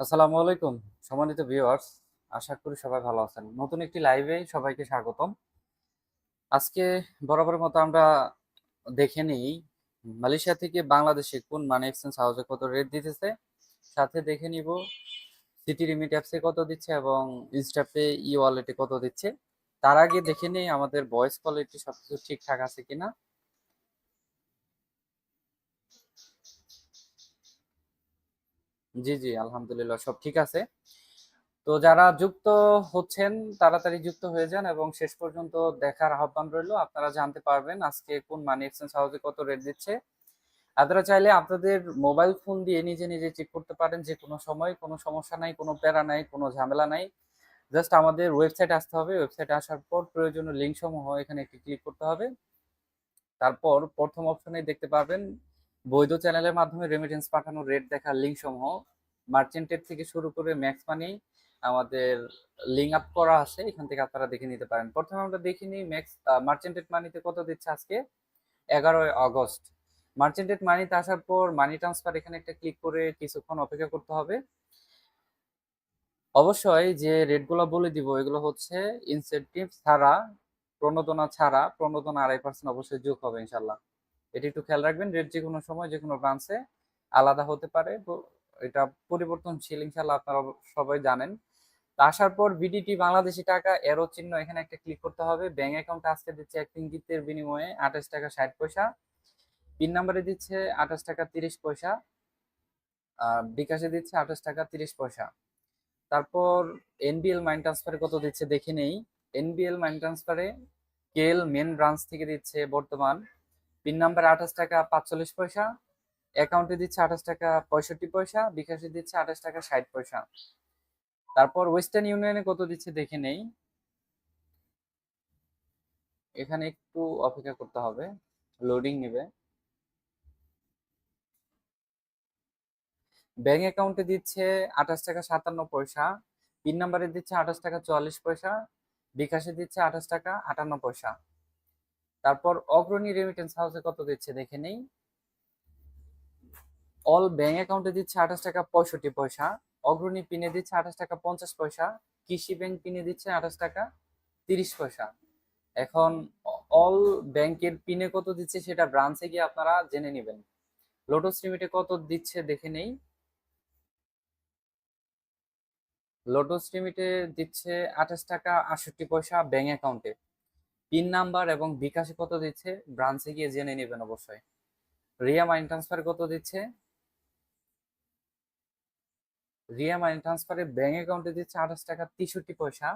আসসালামু আলাইকুম, সম্মানিত ভিউয়ার্স আশা করি সবাই ভালো আছেন। নতুন একটি লাইভে সবাইকে স্বাগতম। আজকে বরাবরের মতো আমরা দেখে নিই মালয়েশিয়া থেকে বাংলাদেশে কোন মানি এক্সচেঞ্জ হাউসে কত রেট দিতেছে, সাথে দেখে নিব সিটি রিমিট অ্যাপসে কত দিচ্ছে এবং ইনস্টাপে ই ওয়ালেটে কত দিচ্ছে। তার আগে দেখে নিই আমাদের ভয়েস কোয়ালিটি সবকিছু ঠিকঠাক আছে কিনা। জি জি, আলহামদুলিল্লাহ, সব ঠিক আছে। তো যারা যুক্ত হচ্ছেন, তাড়াতাড়ি যুক্ত হয়ে যান এবং শেষ পর্যন্ত দেখার আহ্বান রইল, আপনারা জানতে পারবেন আজকে কোন মানি এক্সচেঞ্জ হাউসে কত রেট দিচ্ছে। আপনারা চাইলে আপনাদের মোবাইল ফোন দিয়ে নিজে নিজে চেক করতে পারেন যে কোনো সময়, কোনো সমস্যা নাই, কোনো প্যারা নাই, কোনো ঝামেলা নাই। জাস্ট আমাদের ওয়েবসাইটে আসতে হবে ওয়েবসাইটে আসার পর প্রয়োজনীয় লিঙ্ক সমূহ এখানে একটি ক্লিক করতে হবে। তারপর প্রথম অপশনে দেখতে পাবেন বৈধ চ্যানেলের মাধ্যমে রেমিটেন্স পাঠানোর রেট দেখার লিঙ্ক সমূহ মার্চেন্টের থেকে শুরু করে ম্যাক্স মানি আমাদের লিঙ্ক আপ করা আছে, এখান থেকে আপনারা দেখে নিতে পারেন। প্রথমে আমরা দেখে নিই ম্যাক্স মার্চেন্টেড মানিতে কত দিচ্ছে আজকে? এগারোই আগস্ট। মার্চেন্টেড মানিতে আসার পর মানি ট্রান্সফার এখানে একটা ক্লিক করে কিছুক্ষণ অপেক্ষা করতে হবে। অবশ্যই যে রেটগুলো বলে দিব, এগুলো হচ্ছে ইনসেন্টিভ ছাড়া, প্রণোদনা ছাড়া, প্রণোদনা আড়াই পার্সেন্ট অবশ্যই যোগ হবে ইনশাল্লাহ। এটি একটু খেয়াল রাখবেন, রেট যে কোনো সময় যে কোনো ব্রাঞ্চে আলাদা হতে পারে। এটা পরিবর্তনশীল ইনশাল্লাহ আপনারা সবাই জানেন। আসার পর বিডিটি বাংলাদেশি টাকা এরো চিহ্ন এখানে একটা ক্লিক করতে হবে। ব্যাংক অ্যাকাউন্ট আজকে দিচ্ছে এক ইঙ্গিতের বিনিময়ে আঠাশ টাকা ষাট পয়সা। পিন নাম্বারে দিচ্ছে আঠাশ টাকা তিরিশ পয়সা। বিকাশে দিচ্ছে আঠাশ টাকা তিরিশ পয়সা। তারপর এনবিএল মাইন্ড ট্রান্সফারে কত দিচ্ছে দেখে নেই। এনবিএল মাইন্ড ট্রান্সফারে কেল মেন ব্রাঞ্চ থেকে দিচ্ছে বর্তমান। পিন নাম্বার আঠাশ টাকা পাঁচচল্লিশ পয়সা। অ্যাকাউন্টে দিচ্ছে আঠাশ টাকা পঁয়ষট্টি পয়সা, বিকাশে দিচ্ছে আঠাশ টাকা ষাট পয়সা। তারপর ওয়েস্টার্ন ইউনিয়নে কত দিচ্ছে দেখে নেই। এখানে একটু অপেক্ষা করতে হবে লোডিং নেবে। ব্যাংক অ্যাকাউন্টে দিচ্ছে আঠাশ টাকা সাতান্ন পয়সা পিন নাম্বারে দিচ্ছে আঠাশ টাকা চুয়াল্লিশ পয়সা, বিকাশে দিচ্ছে আঠাশ টাকা আটান্ন পয়সা। তারপর অগ্রণী রেমিটেন্স হাউসে কত দিচ্ছে দেখে নেই। অল ব্যাংক অ্যাকাউন্টে দিচ্ছে আঠাশ টাকা পঁয়ষট্টি পয়সা। অগ্রণী পিনে দিচ্ছে আঠাশ টাকা পঞ্চাশ পয়সা। কৃষি ব্যাংক পিনে দিচ্ছে আঠাশ টাকা তিরিশ পয়সা। এখন অল ব্যাংকের পিনে কত দিচ্ছে সেটা ব্রাঞ্চে গিয়ে আপনারা জেনে নেবেন। লোটাস লিমিটে কত দিচ্ছে দেখে নেই। লোটাস লিমিটে দিচ্ছে আঠাশ টাকা আটষট্টি পয়সা ব্যাংক অ্যাকাউন্টে পিন নাম্বার এবং বিকাশে কত দিচ্ছে ব্রাঞ্চে গিয়ে জেনে নেবেন অবশ্যই। রিয়া মাইন্ড ট্রান্সফার কত দিচ্ছে? রিয়া মানি ট্রান্সফারে ব্যাংক অ্যাকাউন্টে দিচ্ছে আঠাশ টাকা তেষট্টি পয়সা।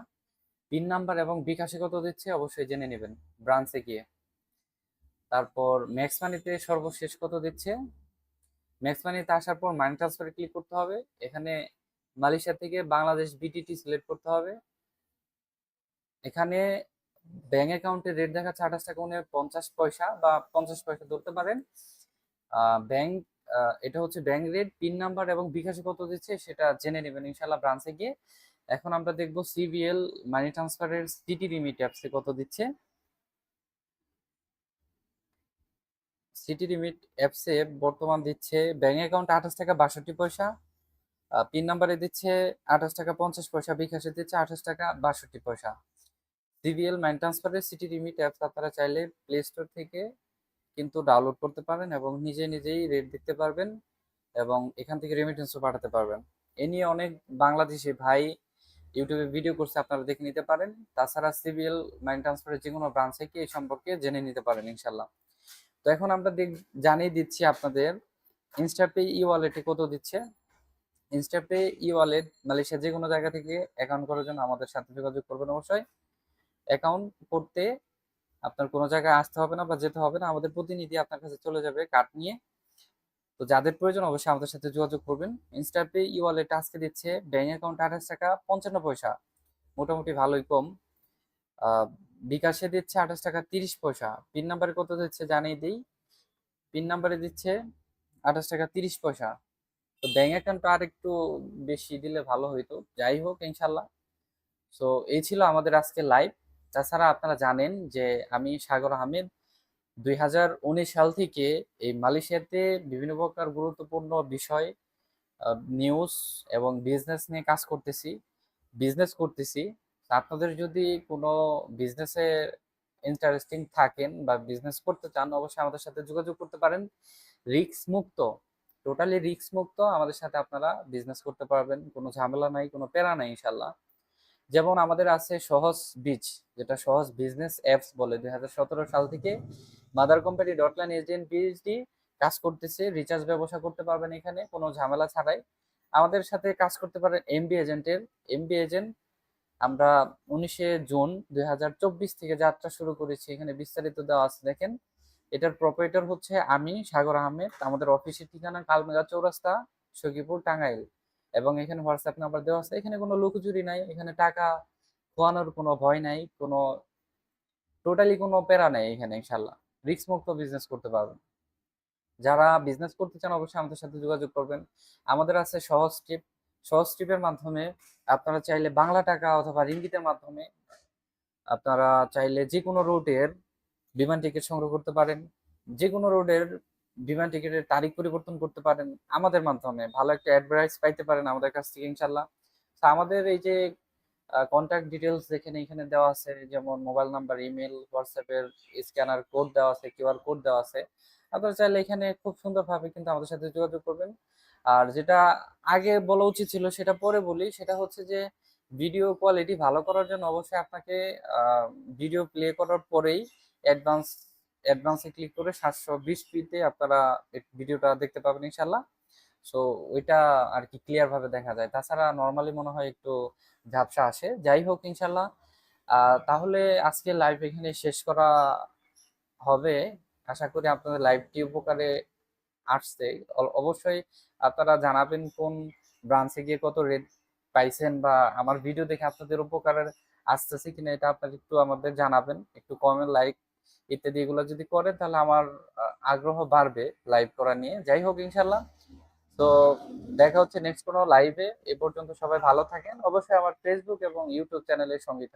পিন নাম্বার এবং বিকাশে কত দিচ্ছে অবশ্যই জেনে নেবেন ব্রাঞ্চে গিয়ে। তারপর ম্যাক্স মানিতে সর্বশেষ কত দিচ্ছে? ম্যাক্স মানিতে আসার পর মানি ট্রান্সফারে ক্লিক করতে হবে। এখানে মালয়েশিয়া থেকে বাংলাদেশ বিটিটি সিলেক্ট করতে হবে। এখানে ব্যাংক অ্যাকাউন্টে রেট দেখাচ্ছে আঠাশ টাকা উনি পঞ্চাশ পয়সা বা পঞ্চাশ পয়সা ধরতে পারেন। ব্যাংক এটা হচ্ছে ব্যাংক রেট, পিন নাম্বার এবং বিকাশে কত দিচ্ছে সেটা জেনে নেবেন ইনশাল্লাহ ব্রাঞ্চে গিয়ে। এখন আমরা দেখব সিবিএল মানি ট্রান্সফারের সিটি রিমিট অ্যাপসে কত দিচ্ছে। সিটি রিমিট অ্যাপসে বর্তমান দিচ্ছে ব্যাংক অ্যাকাউন্ট আঠাশ টাকা বাষট্টি পয়সা পিন নাম্বারে দিচ্ছে আঠাশ টাকা পঞ্চাশ পয়সা, বিকাশে দিচ্ছে আঠাশ টাকা বাষট্টি পয়সা। সিবিএল মানি ট্রান্সফারের সিটি রিমিট অ্যাপস আপনারা চাইলে প্লে স্টোর থেকে কিন্তু ডাউনলোড করতে পারেন এবং নিজে নিজেই রেট দেখতে পারবেন এবং এখান থেকে রেমিটেন্সও পাঠাতে পারবেন। এ নিয়ে অনেক বাংলাদেশি ভাই ইউটিউবে ভিডিও করছে, আপনারা দেখে নিতে পারেন। তাছাড়া সিভিল মাইন্ড ট্রান্সফারের যে কোনো ব্রাঞ্চে কি এই সম্পর্কে জেনে নিতে পারেন ইনশাল্লাহ তো এখন আমরা জানিয়ে দিচ্ছি আপনাদের ইনস্টাপে ই ওয়ালেটে কত দিচ্ছে? ইনস্টাপে ই ওয়ালেট মালয়েশিয়া যে কোনো জায়গা থেকে অ্যাকাউন্ট করার জন্য আমাদের সাথে যোগাযোগ করবেন অবশ্যই। অ্যাকাউন্ট করতে আপনার কোনো জায়গায় আসতে হবে না বা যেতে হবে না, আমাদের প্রতিনিধি আপনার কাছে চলে যাবে কার্ড নিয়ে। তো যাদের প্রয়োজন অবশ্যই আমাদের সাথে যোগাযোগ করবেন। ইনস্টাপে ই ওয়ালেট আজকে দিচ্ছে ব্যাঙ্ক অ্যাকাউন্ট আঠাশ টাকা, পঞ্চান্ন পয়সা, মোটামুটি ভালোই কম। বিকাশে দিচ্ছে আঠাশ টাকা, তিরিশ পয়সা। পিন নাম্বারে কত দিচ্ছে জানিয়ে দিই। পিন নাম্বারে দিচ্ছে আঠাশ টাকা, তিরিশ পয়সা। তো ব্যাঙ্ক অ্যাকাউন্ট আর একটু বেশি দিলে ভালো হইতো। যাই হোক, ইনশাল্লাহ। সো এই ছিল আমাদের আজকে লাইভ তাছাড়া আপনারা জানেন যে আমি সাগর আহমেদ দুই হাজার উনিশ সাল থেকে এই মালয়েশিয়াতে বিভিন্ন প্রকার গুরুত্বপূর্ণ বিষয় নিউজ এবং বিজনেস নিয়ে কাজ করতেছি বিজনেস করতেছি। আপনাদের যদি কোনো বিজনেসে ইন্টারেস্টিং থাকেন বা বিজনেস করতে চান, অবশ্যই আমাদের সাথে যোগাযোগ করতে পারেন। রিস্ক মুক্ত টোটালি রিস্ক মুক্ত। আমাদের সাথে আপনারা বিজনেস করতে পারবেন। কোনো ঝামেলা নাই, কোনো প্যারা নাই ইনশাল্লাহ যেমন আমাদের আছে সহজ বীজ, যেটা সহজ বিজনেস অ্যাপস বলে। দুই হাজার সতেরো সাল থেকে মাদার কোম্পানি ডটলাইন এজেন্ট পিএইচডি কাজ করতেছে রিচার্জ ব্যবসা করতে পারবেন এখানে, কোনো ঝামেলা ছাড়াই। আমাদের সাথে কাজ করতে পারেন এমবি এজেন্টের এমবি এজেন্ট আমরা উনিশে জুন দুই হাজার চব্বিশ থেকে যাত্রা শুরু করেছি। এখানে বিস্তারিত দেওয়া আছে, দেখেন। এটার প্রপারেটর হচ্ছে আমি, সাগর আহমেদ। আমাদের অফিসের ঠিকানা কালমেগা চৌরাস্তা, সখীপুর, টাঙ্গাইল। এবং এখানে হোয়াটসঅ্যাপ নাম্বার দেওয়া আছে। এখানে কোনো লুকোচুরি নাই, এখানে টাকা খোয়ানোর কোনো ভয় নাই, কোনো টোটালি কোনো প্যারা নেই এখানে, ইনশাল্লাহ। রিস্ক মুক্ত বিজনেস করতে পারবেন। যারা বিজনেস করতে চান, অবশ্যই আমাদের সাথে যোগাযোগ করবেন। আমাদের আছে সহজ টিপ সহজ টিপের মাধ্যমে আপনারা চাইলে বাংলা টাকা অথবা রিঙ্গিতের মাধ্যমে আপনারা চাইলে যে কোনো রুটের বিমান টিকিট সংগ্রহ করতে পারেন। যে কোনো রোডের বিমান টিকিটের তারিখ পরিবর্তন করতে পারেন। আমাদের মাধ্যমে ভালো একটা অ্যাডভাইস পাইতে পারেন আমাদের কাছ থেকে ইনশাল্লাহ তো আমাদের এই যে কন্ট্যাক্ট ডিটেলস যেখানে এখানে দেওয়া আছে, যেমন মোবাইল নাম্বার ইমেল হোয়াটসঅ্যাপের স্ক্যানার কোড দেওয়া আছে কিউআর কোড দেওয়া আছে, আপনারা চাইলে এখানে খুব সুন্দরভাবে কিন্তু আমাদের সাথে যোগাযোগ করবেন। আর যেটা আগে বলা উচিত ছিল, সেটা পরে বলি, সেটা হচ্ছে যে ভিডিও কোয়ালিটি ভালো করার জন্য অবশ্যই আপনাকে ভিডিও প্লে করার পরেই অ্যাডভান্স অ্যাডভান্সে ক্লিক করে সাতশো বিশ পিতে আপনারা ভিডিওটা দেখতে পাবেন ইনশাল্লাহ সো ওইটা আর কি ক্লিয়ারভাবে দেখা যায়। তাছাড়া নর্মালি মনে হয় একটু ঝাপসা আসে। যাই হোক ইনশাল্লাহ তাহলে আজকে লাইভ এখানে শেষ করা হবে। আশা করি আপনাদের লাইভটি উপকারে আসছে। অবশ্যই আপনারা জানাবেন কোন ব্রাঞ্চে গিয়ে কত রেট পাইছেন বা আমার ভিডিও দেখে আপনাদের উপকারের আসতেছে কিনা, এটা আপনারা একটু আমাদের জানাবেন। একটু কমেন্ট লাইক ইত্যাদি এগুলো যদি করেন, তাহলে আমার আগ্রহ বাড়বে লাইভ করা নিয়ে। যাই হোক, ইনশাল্লাহ। তো দেখা হচ্ছে নেক্সট কোনো লাইভে এ পর্যন্ত সবাই ভালো থাকেন। অবশ্যই আমার ফেসবুক এবং ইউটিউব চ্যানেলের সঙ্গে।